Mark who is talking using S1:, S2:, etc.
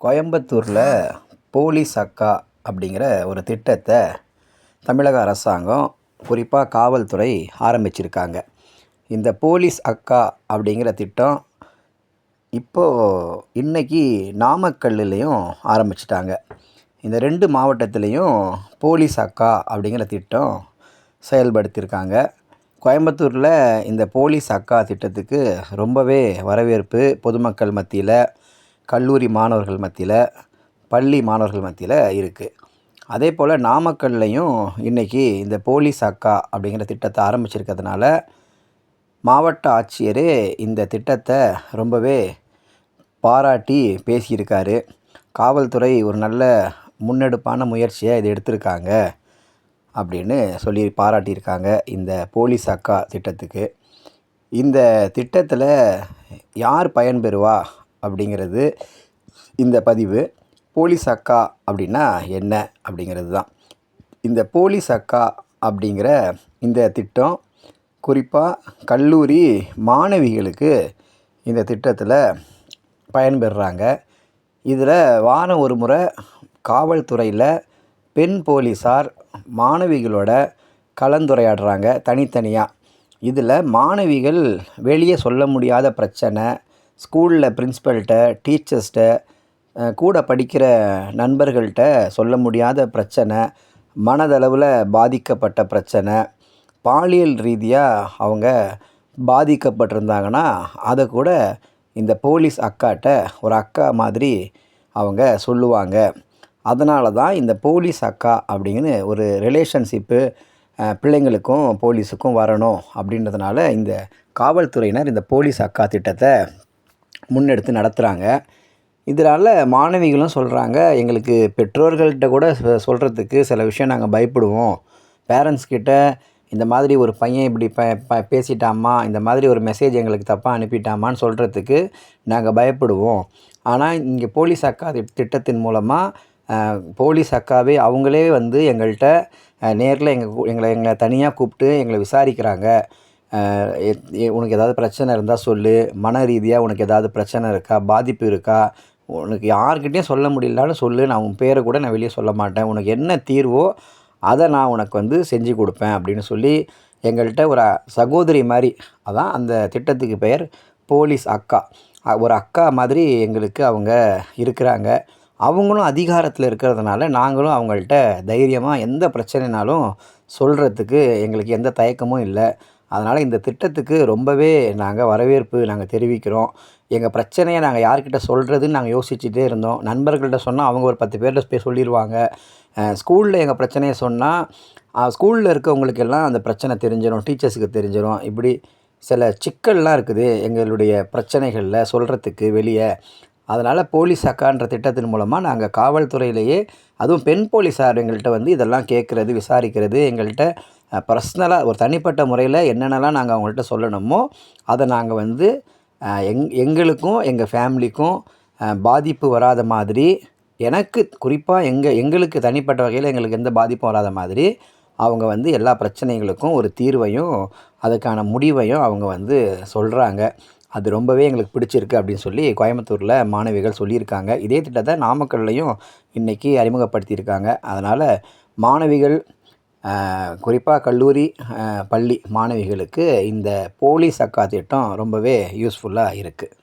S1: கோயம்புத்தூரில் போலீஸ் அக்கா அப்படிங்கிற ஒரு திட்டத்தை தமிழக அரசாங்கம் குறிப்பாக காவல்துறை ஆரம்பிச்சிருக்காங்க. இந்த போலீஸ் அக்கா அப்படிங்கிற திட்டம் இப்போது இன்றைக்கி நாமக்கல்லுலேயும் ஆரம்பிச்சிட்டாங்க. இந்த ரெண்டு மாவட்டத்துலேயும் போலீஸ் அக்கா அப்படிங்கிற திட்டம் செயல்படுத்தியிருக்காங்க கோயம்புத்தூரில் இந்த போலீஸ் அக்கா திட்டத்துக்கு ரொம்பவே வரவேற்பு பொதுமக்கள் மத்தியில் கல்லூரி மாணவர்கள் மத்தியில் பள்ளி மாணவர்கள் மத்தியில் இருக்குது அதே போல் நாமக்கல்லையும் இன்றைக்கி இந்த போலீஸ் அக்கா அப்படிங்கிற திட்டத்தை ஆரம்பிச்சிருக்கிறதுனால மாவட்ட ஆட்சியரே இந்த திட்டத்தை ரொம்பவே பாராட்டி பேசியிருக்காரு. காவல்துறை ஒரு நல்ல முன்னெடுப்பான முயற்சியை இதை எடுத்திருக்காங்க அப்படின்னு சொல்லி பாராட்டியிருக்காங்க இந்த போலீஸ் அக்கா திட்டத்துக்கு. இந்த திட்டத்தில் யார் பயன்பெறுவா அப்படிங்கிறது இந்த பதிவு. போலீஸ் அக்கா அப்படின்னா என்ன அப்படிங்கிறது தான். இந்த போலீஸ் அக்கா அப்படிங்கிற இந்த திட்டம் குறிப்பாக கல்லூரி மாணவிகளுக்கு இந்த திட்டத்தில் பயன்பெறுறாங்க இதில் வாரம் ஒரு முறை காவல்துறையில் பெண் போலீஸார் மாணவிகளோட கலந்துரையாடுறாங்க தனித்தனியாக இதில் மாணவிகள் வெளியே சொல்ல முடியாத பிரச்சனை ஸ்கூலில் பிரின்ஸ்பல்கிட்ட டீச்சர்ஸ்கிட்ட கூட படிக்கிற நண்பர்கள்கிட்ட சொல்ல முடியாத பிரச்சனை மனதளவில் பாதிக்கப்பட்ட பிரச்சனை பாலியல் ரீதியாக அவங்க பாதிக்கப்பட்டிருந்தாங்கன்னா அதை கூட இந்த போலீஸ் அக்காட்ட ஒரு அக்கா மாதிரி அவங்க சொல்லுவாங்க. அதனால தான் இந்த போலீஸ் அக்கா அப்படின்னு ஒரு ரிலேஷன்ஷிப்பு பிள்ளைங்களுக்கும் போலீஸுக்கும் வரணும் அப்படின்றதுனால இந்த காவல்துறையினர் இந்த போலீஸ் அக்கா திட்டத்தை முன்னெடுத்து நடத்துகிறாங்க இதனால் மாணவிகளும் சொல்கிறாங்க எங்களுக்கு பெற்றோர்கள்கிட்ட கூட சொல்கிறதுக்கு சில விஷயம் நாங்கள் பயப்படுவோம். பேரண்ட்ஸ்கிட்ட இந்த மாதிரி ஒரு பையன் இப்படி ப ப பேசிட்டாமா இந்த மாதிரி ஒரு மெசேஜ் எங்களுக்கு தப்பாக அனுப்பிட்டாமான்னு சொல்கிறதுக்கு நாங்கள் பயப்படுவோம். ஆனால் இங்கே போலீஸ் அக்கா திட்டத்தின் மூலமாக போலீஸ் அக்காவே அவங்களே வந்து எங்கள்கிட்ட நேரில் எங்கள் எங்களை எங்களை தனியாக கூப்பிட்டு எங்களை விசாரிக்கிறாங்க. உனக்கு ஏதாவது பிரச்சனை இருந்தால் சொல் மன ரீதியாக உனக்கு ஏதாவது பிரச்சனை இருக்கா? பாதிப்பு இருக்கா? உனக்கு யார்கிட்டையும் சொல்ல முடியலனாலும் சொல்லு. நான் உன் பேரை கூட நான் வெளியே சொல்ல மாட்டேன். உனக்கு என்ன தீர்வோ அதை நான் உனக்கு வந்து செஞ்சு கொடுப்பேன் அப்படின்னு சொல்லி எங்கள்கிட்ட ஒரு சகோதரி மாதிரி அதான் அந்த திட்டத்துக்கு பெயர் போலீஸ் அக்கா. ஒரு அக்கா மாதிரி எங்களுக்கு அவங்க இருக்கிறாங்க. அவங்களும் அதிகாரத்தில் இருக்கிறதுனால நாங்களும் அவங்கள்ட்ட தைரியமாக எந்த பிரச்சனைனாலும் சொல்கிறதுக்கு எங்களுக்கு எந்த தயக்கமும் இல்லை. அதனால் இந்த திட்டத்துக்கு ரொம்பவே நாங்கள் வரவேற்பு நாங்கள் தெரிவிக்கிறோம். எங்கள் பிரச்சனையை நாங்கள் யார்கிட்ட சொல்கிறதுன்னு நாங்கள் யோசிச்சுட்டே இருந்தோம். நண்பர்கள்ட்ட சொன்னால் அவங்க ஒரு பத்து பேர்கிட்ட போய் சொல்லிடுவாங்க ஸ்கூலில் எங்கள் பிரச்சனையை சொன்னால் ஸ்கூலில் இருக்கவங்களுக்கு எல்லாம் அந்த பிரச்சனை தெரிஞ்சிடும் டீச்சர்ஸுக்கு தெரிஞ்சிடும் இப்படி சில சிக்கல்லாம் இருக்குது எங்களுடைய பிரச்சனைகளில் சொல்கிறதுக்கு வெளியே. அதனால் போலீஸ் அக்கான்ற திட்டத்தின் மூலமாக நாங்கள் காவல்துறையிலேயே அதுவும் பெண் போலீஸார் எங்கள்கிட்ட வந்து இதெல்லாம் கேட்குறது விசாரிக்கிறது எங்கள்கிட்ட பர்ஸ்னலாக ஒரு தனிப்பட்ட முறையில் என்னென்னலாம் நாங்கள் அவங்கள்ட்ட சொல்லணுமோ அதை நாங்கள் வந்து எங் எங்களுக்கும் எங்கள் ஃபேமிலிக்கும் பாதிப்பு வராத மாதிரி எனக்கு குறிப்பாக எங்கள் எங்களுக்கு தனிப்பட்ட வகையில் எங்களுக்கு எந்த பாதிப்பும் வராத மாதிரி அவங்க வந்து எல்லா பிரச்சனைகளுக்கும் ஒரு தீர்வையும் அதுக்கான முடிவையும் அவங்க வந்து சொல்கிறாங்க அது ரொம்பவே எங்களுக்கு பிடிச்சிருக்கு அப்படின்னு சொல்லி கோயம்புத்தூரில் மாணவிகள் சொல்லியிருக்காங்க. இதே திட்டத்தை நாமக்கல்லையும் இன்றைக்கி அறிமுகப்படுத்தியிருக்காங்க. அதனால் மாணவிகள் குறிப்பாக கல்லூரி பள்ளி மாணவிகளுக்கு இந்த போலி சக்கா திட்டம் ரொம்பவே யூஸ்ஃபுல்லாக இருக்குது